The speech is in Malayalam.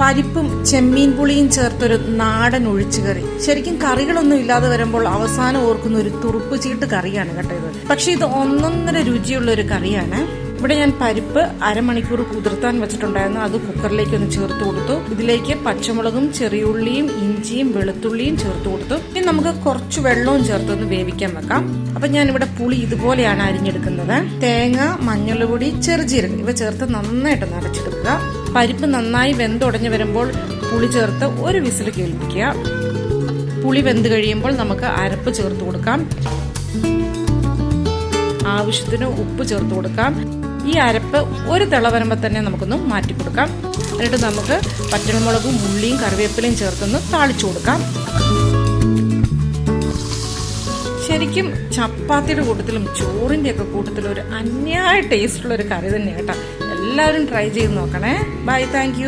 പരിപ്പും ചെമ്മീൻ പുളിയും ചേർത്തൊരു നാടൻ ഒഴിച്ചുകറി. ശരിക്കും കറികളൊന്നും ഇല്ലാതെ വരുമ്പോൾ അവസാനം ഓർക്കുന്ന ഒരു തുറുപ്പ് ചീട്ട് കറിയാണ് കേട്ടോ ഇത്. പക്ഷെ ഇത് ഒന്നൊന്നര രുചിയുള്ള ഒരു കറിയാണ്. ഇവിടെ ഞാൻ പരിപ്പ് അരമണിക്കൂർ കുതിർത്താൻ വെച്ചിട്ടുണ്ടായിരുന്നു. അത് കുക്കറിലേക്ക് ഒന്ന് ചേർത്ത് കൊടുത്തു. ഇതിലേക്ക് പച്ചമുളകും ചെറിയുള്ളിയും ഇഞ്ചിയും വെളുത്തുള്ളിയും ചേർത്ത് കൊടുത്തു. ഇനി നമുക്ക് കുറച്ച് വെള്ളവും ചേർത്തൊന്ന് വേവിക്കാൻ വെക്കാം. അപ്പൊ ഞാൻ ഇവിടെ പുളി ഇതുപോലെയാണ് അരിഞ്ഞെടുക്കുന്നത്. തേങ്ങ മഞ്ഞൾപ്പൊടി ചെറുജീരകം ഇവ ചേർത്ത് നന്നായിട്ട് അരച്ചെടുക്കുക. പരിപ്പ് നന്നായി വെന്തുടഞ്ഞു വരുമ്പോൾ പുളി ചേർത്ത് ഒരു വിസിൽ കേൾപ്പിക്കുക. പുളി വെന്ത് കഴിയുമ്പോൾ നമുക്ക് അരപ്പ് ചേർത്ത് കൊടുക്കാം. ആവശ്യത്തിന് ഉപ്പ് ചേർത്ത് കൊടുക്കാം. ഈ അരപ്പ് ഒരു തിള വരുമ്പോൾ തന്നെ നമുക്കൊന്ന് മാറ്റി കൊടുക്കാം. എന്നിട്ട് നമുക്ക് പച്ചമുളകും ഉള്ളിയും കറിവേപ്പിലയും ചേർത്തൊന്ന് താളിച്ചു കൊടുക്കാം. ശരിക്കും ചപ്പാത്തിയുടെ കൂട്ടത്തിലും ചോറിന്റെയൊക്കെ കൂട്ടത്തിലും ഒരു അന്യായ ടേസ്റ്റുള്ള ഒരു കറി തന്നെ കേട്ടോ. എല്ലാവരും ട്രൈ ചെയ്ത് നോക്കണേ. Bye thank